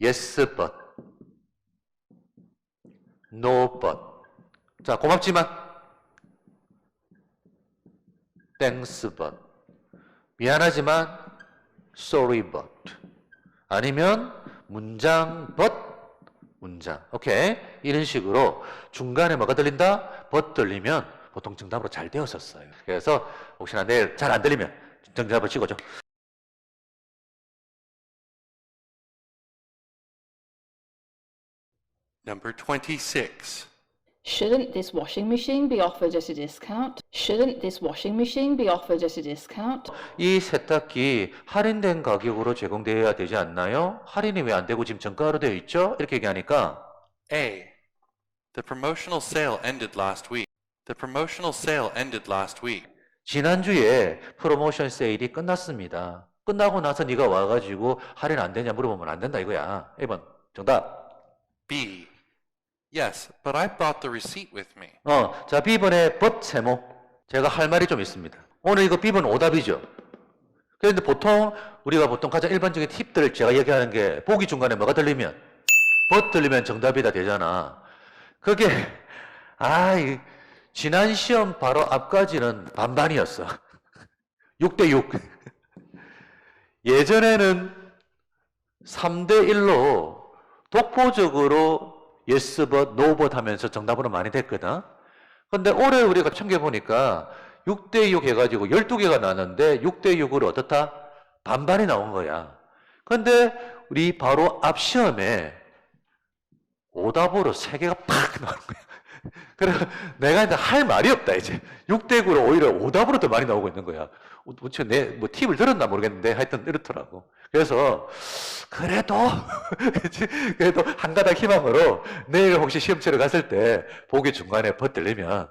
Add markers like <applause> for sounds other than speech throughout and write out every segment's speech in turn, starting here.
yes but, no but. 자, 고맙지만, thanks but. 미안하지만, sorry but. 아니면, 문장 but, 문장. 오케이. 이런 식으로 중간에 뭐가 들린다? but 들리면 보통 정답으로 잘 되었었어요. 그래서 혹시나 내일 잘 안 들리면 정답을 찍어줘. Number 26. Shouldn't this washing machine be offered at a discount? Shouldn't this washing machine be offered at a discount? 이 세탁기 할인된 가격으로 제공되어야 되지 않나요? 할인이 왜 안 되고 지금 정가로 되어 있죠? 이렇게 얘기하니까 A. The promotional sale ended last week. The promotional sale ended last week. 지난주에 프로모션 세일이 끝났습니다. 끝나고 나서 네가 와가지고 할인 안 되냐 물어보면 안 된다 이거야. 1번 정답. B. Yes, but I brought the receipt with me. 어, 자 B번의 but 세모. 제가 할 말이 좀 있습니다. 오늘 이거 B번 오답이죠. 그런데 보통 우리가 보통 가장 일반적인 팁들 제가 얘기하는 게 보기 중간에 뭐가 들리면 but 들리면 정답이다 되잖아. 그게 아, 이 지난 시험 바로 앞까지는 반반이었어. <laughs> 6대 6. 예전에는 3대 1로 독보적으로 yes but no but 하면서 정답으로 많이 됐거든. 근데 올해 우리가 챙겨보니까 6대6 해가지고 12개가 나왔는데 6대6으로 어떻다? 반반이 나온 거야. 근데 우리 바로 앞 시험에 오답으로 3개가 팍 나오는 거야. <laughs> 그래 내가 이제 할 말이 없다 이제 6대9로 오히려 오답으로 더 많이 나오고 있는 거야. 어, 도대체 내 뭐 팁을 들었나 모르겠는데 하여튼 이렇더라고. 그래서 그래도? <laughs> 그래도 한 가닥 희망으로 내일 혹시 시험 치러 갔을 때 보기 중간에 벗 들리면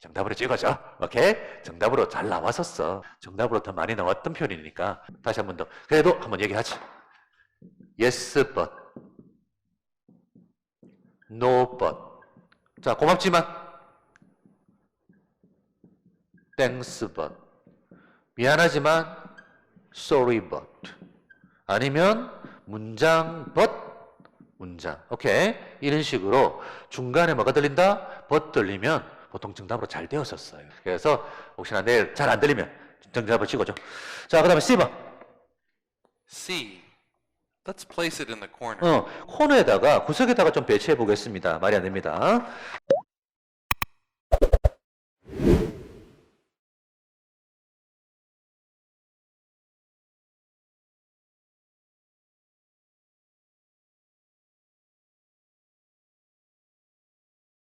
정답으로 찍어줘. 오케이? 정답으로 잘 나왔었어. 정답으로 더 많이 나왔던 편이니까 다시 한 번 더. 그래도 한번 얘기하지. Yes, but. No, but. 자, 고맙지만. Thanks, but. 미안하지만. Sorry, but. 아니면 문장 but 문장. 오케이. 이런 식으로 중간에 뭐가 들린다? but 들리면 보통 정답으로 잘 되었었어요. 그래서 혹시나 내일 잘 안 들리면 정답을 찍어줘. 자, 그 다음에 C번. C. Let's place it in the corner. 어, 코너에다가 구석에다가 좀 배치해 보겠습니다. 말이 안 됩니다.